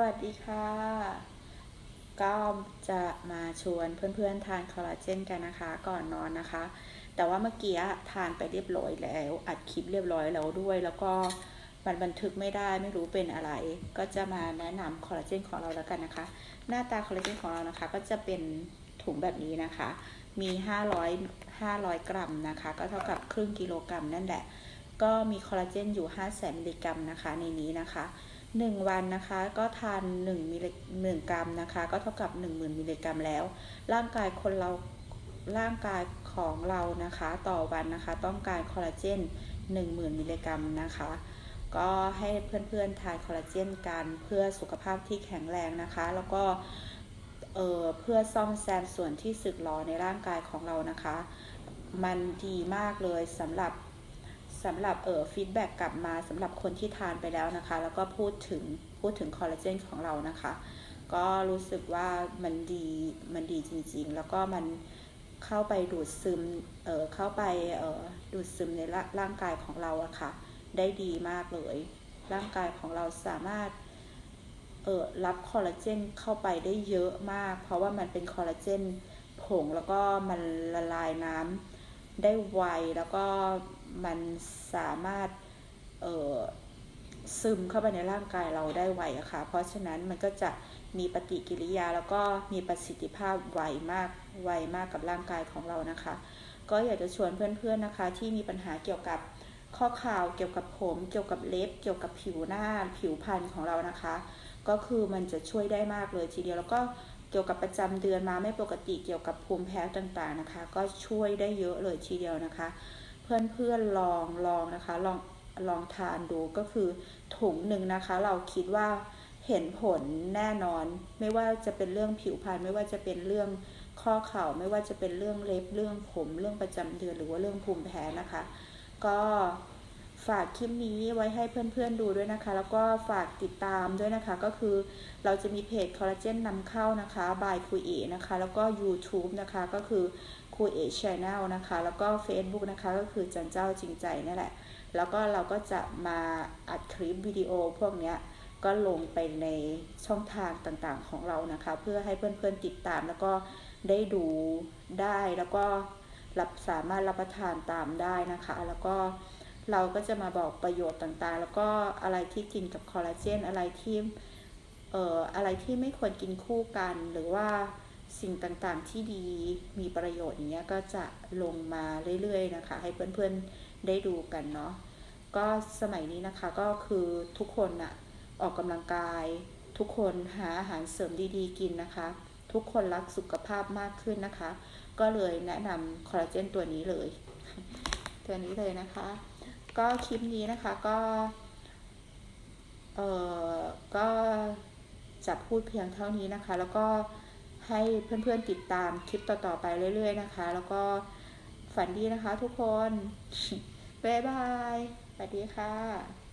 สวัสดีค่ะ ก็จะมาชวนเพื่อนๆทานคอลลาเจนกันนะคะ ก่อนนอนนะคะ แต่ว่าเมื่อกี้ทานไปเรียบร้อยแล้ว อัดคลิปเรียบร้อยแล้วด้วย แล้วก็มันบันทึกไม่ได้ไม่รู้เป็นอะไร ก็จะมาแนะนำคอลลาเจนของเราแล้วกันนะคะ หน้าตาคอลลาเจนของเรานะคะ ก็จะเป็นถุงแบบนี้นะคะ มี 500 500 กรัมนะคะ ก็เท่ากับครึ่งกิโลกรัมนั่นแหละ ก็มีคอลลาเจนอยู่ 5 0 0แสนมิลลิกรัมนะคะในนี้นะคะ 1 วันนะคะก็ทาน1มิลลิ1กรัมนะคะ ก็เท่ากับ 10,000มิลลิกรัมแล้ว ร่างกายคนเราร่างกายของเรานะคะ ต่อวันนะคะ ต้องการคอลลาเจน10,000มิลลิกรัมนะคะ ก็ให้เพื่อนๆทานคอลลาเจนกันเพื่อสุขภาพที่แข็งแรงนะคะ แล้วก็เออเพื่อซ่อมแซมส่วนที่สึกหรอในร่างกายของเรานะคะ มันดีมากเลยสำหรับ สำหรับเอ่อฟีดแบ็กกลับมาสำหรับคนที่ทานไปแล้วนะคะ แล้วก็พูดถึงพูดถึงคอลลาเจนของเรานะคะ ก็รู้สึกว่ามันดีมันดีจริงๆ แล้วก็มันเข้าไปดูดซึมเอ่อเข้าไปเอ่อดูดซึมในร่าร่างกายของเราอะค่ะ ได้ดีมากเลย ร่างกายของเราสามารถเอ่อรับคอลลาเจนเข้าไปได้เยอะมาก เพราะว่ามันเป็นคอลลาเจนผงแล้วก็มันละลายน้ำ ได้ไวแล้วก็มันสามารถเซึมเข้าไปในร่างกายเราได้ไวอะค่ะ เพราะฉะนั้นมันก็จะมีปฏิกิริยาแล้วก็มีประสิทธิภาพไวมากไวมากกับร่างกายของเรานะคะ ก็อยากจะชวนเพื่อนๆนะคะ ที่มีปัญหาเกี่ยวกับข้อข่าวเกี่ยวกับผม เกี่ยวกับเล็บ เกี่ยวกับผิวหน้าผิวพรรณของเรานะคะ ก็คือมันจะช่วยได้มากเลยทีเดียวแล้วก็ เกี่ยวกับประจำเดือนมาไม่ปกติเกี่ยวกับภูมิแพ้ต่างๆนะคะ ก็ช่วยได้เยอะเลยทีเดียวนะคะ เพื่อนๆลองลองนะคะลองลองทานดูก็คือถุงหนึ่งนะคะ เราคิดว่าเห็นผลแน่นอน ไม่ว่าจะเป็นเรื่องผิวพรรณไม่ว่าจะเป็นเรื่องข้อเข่าไม่ว่าจะเป็นเรื่องเล็บเรื่องผม เรื่องประจำเดือนหรือว่าเรื่องภูมิแพ้นะคะ ก็ ฝากคลิปนี้ไว้ให้เพื่อนๆดูด้วยนะคะ แล้วก็ฝากติดตามด้วยนะคะ ก็คือเราจะมีเพจคอลลาเจนนำเข้านะคะบายคุยเอนะคะ แล้วก็ YouTube นะคะก็คือคุยเอชแนลนะคะ แล้วก็ Facebook นะคะก็คือจันเจ้าจริงใจนี่แหละ แล้วก็เราก็จะมาอัดคลิปวิดีโอพวกเนี้ยก็ลงไปในช่องทางต่างๆของเรานะคะ เพื่อให้เพื่อนๆติดตามแล้วก็ได้ดูได้แล้วก็รับสามารถรับประทานตามได้นะคะ แล้วก็ เราก็จะมาบอกประโยชน์ต่างๆ แล้วก็อะไรที่กินกับคอลลาเจนอะไรที่เอ่ออะไรที่ไม่ควรกินคู่กัน หรือว่าสิ่งต่างๆที่ดีมีประโยชน์อย่างเงี้ยก็จะลงมาเรื่อยๆนะคะ ให้เพื่อนๆได้ดูกันเนาะก็สมัยนี้นะคะก็คือทุกคนอะออกกำลังกาย ทุกคนหาอาหารเสริมดีๆ กินนะคะ ทุกคนรักสุขภาพมากขึ้นนะคะ ก็เลยแนะนำคอลลาเจนตัวนี้เลย ตัวนี้เลยนะคะ ก็คลิปนี้นะคะก็ เอ่อ ก็จะพูดเพียงเท่านี้นะคะ แล้วก็ให้เพื่อนๆติดตามคลิปต่อๆไปเรื่อย ๆ นะคะ แล้วก็ฝันดีนะคะทุกคน บ๊ายบายสวัสดีค่ะ